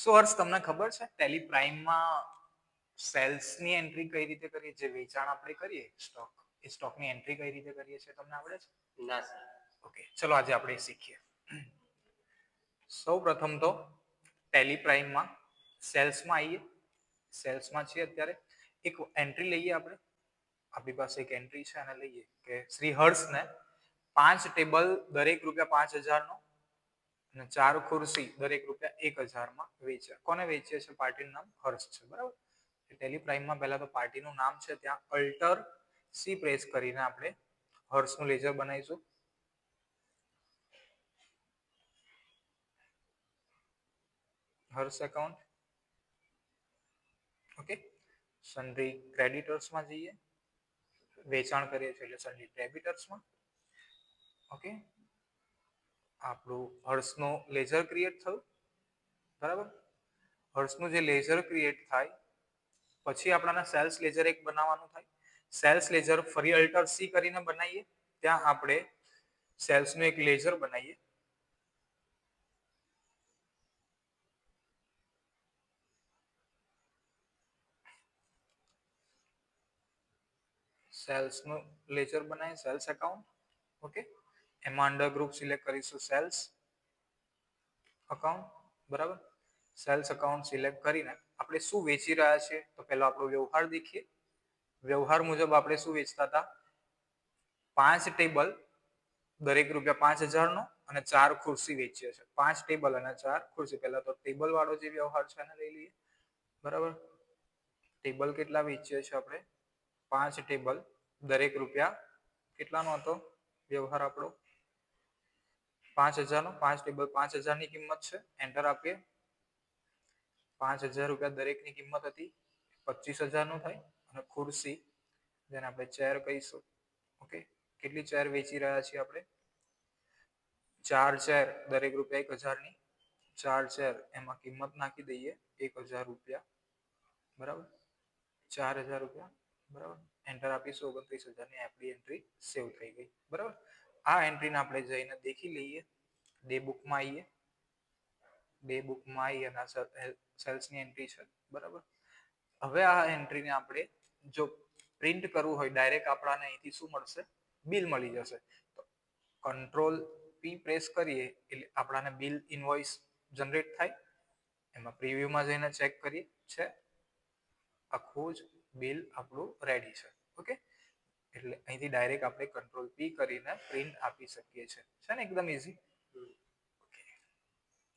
સો હર્ષ તમને ખબર છે? ટેલી પ્રાઇમમાં સેલ્સની એન્ટ્રી કઈ રીતે કરીએ? જે વેચાણ આપણે કરીએ સ્ટોક એ સ્ટોકની એન્ટ્રી કઈ રીતે કરીએ છીએ તમને આવડે છે? ના સર. ઓકે ચલો આજે આપણે શીખીએ. સૌ પ્રથમ તો ટેલી પ્રાઇમમાં સેલ્સમાં આવીએ સેલ્સમાં છીએ અત્યારે. એક એન્ટ્રી લઈએ આપણે. આપણી પાસે એક એન્ટ્રી છે અને લઈએ કે શ્રી હર્ષને પાંચ ટેબલ દરેક રૂપિયા પાંચ હજારનો અને ચાર ખુરશી દરેક રૂપિયા એક હજારમાં વેચ્યા. કોને વેચીએ છે? પાર્ટીનું નામ હર્ષ છે, બરાબર? ટેલી પ્રાઇમમાં પહેલા તો પાર્ટીનું નામ છે, ત્યાં અલ્ટર સી પ્રેસ કરીને આપણે હર્ષનું લેઝર બનાવીશું. હર્ષ એકાઉન્ટ ઓકે. સનરી ક્રેડિટર્સમાં જઈએ. વેચાણ કરીએ છીએ એટલે સનરી ડેબિટર્સમાં ઓકે. આપણું હર્ષનું લેઝર ક્રિએટ થયું. બરાબર? હર્ષનું જે લેઝર ક્રિએટ થાય, પછી આપણાના સેલ્સ લેઝર એક બનાવવાનું થાય. સેલ્સ લેઝર ફરી અલ્ટર સી કરીને બનાવીએ, ત્યાં આપણે સેલ્સનું એક લેઝર બનાવીએ. સેલ્સનું લેઝર બનાવીએ સેલ્સ એકાઉન્ટ ઓકે? એમાં અંડર ગ્રુપ સિલેક્ટ કરીશું સેલ્સ અકાઉન્ટ બરાબર? સેલ્સ અકાઉન્ટ સિલેક્ટ કરીને આપણે શું વેચી રહ્યા છીએ? તો પહેલો આપણો વ્યવહાર દેખીએ. વ્યવહાર મુજબ આપણે શું વેચતા હતા? પાંચ ટેબલ દરેક રૂપિયા પાંચ હજારનો અને ચાર ખુરશી વેચીએ છીએ પાંચ ટેબલ અને ચાર ખુરશી. પહેલા તો ટેબલ વાળો જે વ્યવહાર છે એને લઈ લઈએ. બરાબર? ટેબલ કેટલા વેચીએ છીએ આપણે? પાંચ ટેબલ દરેક રૂપિયા કેટલાનો હતો? વ્યવહાર આપણો પાંચ હજારનો, પાંચ ટેબલ પાંચ હજારની કિંમત છે. એન્ટર આપીએ. પાંચ હજાર રૂપિયા દરેકની કિંમત હતી. પચીસ હજારનું થાય અને ખુરશી, જેને આપણે ચેર કહીશું. ઓકે? કેટલી ચેર વેચી રહ્યા છીએ આપણે? ચાર ચેર, દરેક રૂપિયા એક હજારની. ચાર ચેર, એમાં કિંમત નાખી દઈએ. એક હજાર રૂપિયા. બરાબર? ચાર હજાર રૂપિયા. બરાબર? એન્ટર આપીશું. ઓગણત્રીસ હજારની આપણી એન્ટ્રી સેવ થઈ ગઈ. બરાબર? આ એન્ટ્રીને આપણે જઈને દેખી લઈએ. ડે બુકમાં આવીએ ડે બુકમાં આવી અને સેલ્સની એન્ટ્રી છે. બરાબર? હવે આ એન્ટ્રીને આપણે જો પ્રિન્ટ કરવું હોય ડાયરેક્ટ આપણાને અહીંથી શું મળશે? બિલ મળી જશે. તો કંટ્રોલ પી પ્રેસ કરીએ એટલે આપણાને બિલ ઇનવોઇસ જનરેટ થાય. એમાં પ્રિવ્યુમાં જઈને ચેક કરીએ. છે? આખું જ બિલ આપણું રેડી છે. ઓકે એટલે અહીંથી ડાયરેક્ટ આપણે કંટ્રોલ પી કરીને પ્રિન્ટ આપી શકીએ છીએ. છે ને? એકદમ ઇઝી